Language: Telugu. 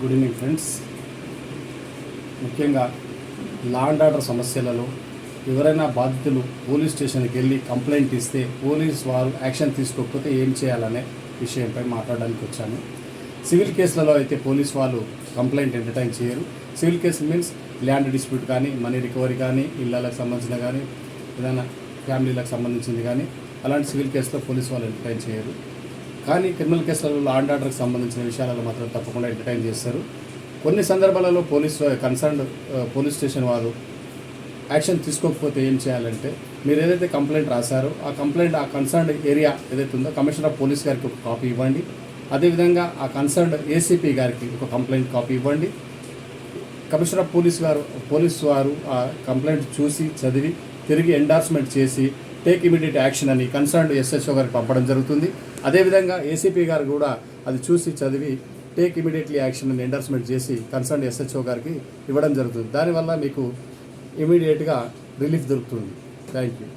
Good evening friends. ముఖ్యంగా లా అండ్ ఆర్డర్ సమస్యలలో ఎవరైనా బాధితులు పోలీస్ స్టేషన్కి వెళ్ళి కంప్లైంట్ ఇస్తే పోలీస్ వారు యాక్షన్ తీసుకోకపోతే ఏం చేయాలనే విషయంపై మాట్లాడడానికి వచ్చాను. సివిల్ కేసులలో అయితే పోలీస్ వాళ్ళు కంప్లైంట్ ఎంటర్టైన్ చేయరు. Civil case means land dispute కానీ మనీ రికవరీ కానీ ఇళ్ళకి సంబంధించిన కానీ ఏదైనా ఫ్యామిలీలకు సంబంధించింది కానీ అలాంటి సివిల్ కేసులో పోలీస్ వాళ్ళు ఎంటర్టైన్ చేయరు. కానీ క్రిమినల్ కేసులలో లా అండ్ ఆర్డర్కి సంబంధించిన విషయాలలో మాత్రం తప్పకుండా ఎంటర్టైన్ చేస్తారు. కొన్ని సందర్భాలలో police uh, concern uh, police station వారు యాక్షన్ తీసుకోకపోతే ఏం చేయాలంటే మీరు ఏదైతే కంప్లైంట్ రాశారో ఆ కంప్లైంట్ ఆ కన్సర్న్ ఏరియా ఏదైతే ఉందో కమిషనర్ ఆఫ్ పోలీస్ గారికి ఒక కాపీ ఇవ్వండి. అదేవిధంగా ఆ కన్సర్న్ ఏసీపీ గారికి ఒక కంప్లైంట్ కాపీ ఇవ్వండి. కమిషనర్ ఆఫ్ పోలీస్ గారు పోలీస్ వారు ఆ కంప్లైంట్ చూసి చదివి తిరిగి ఎండార్స్మెంట్ చేసి టేక్ ఇమీడియట్ యాక్షన్ అని కన్సర్న్డ్ ఎస్ఎస్ఓ గారికి పంపడం జరుగుతుంది. అదేవిధంగా ఏసీపీ గారు కూడా అది చూసి చదివి టేక్ ఇమీడియట్లీ యాక్షన్ అని ఎండర్స్మెంట్ చేసి కన్సర్న్డ్ ఎస్హెచ్ఓ గారికి ఇవ్వడం జరుగుతుంది. దానివల్ల మీకు ఇమీడియట్గా రిలీఫ్ దొరుకుతుంది. Thank you.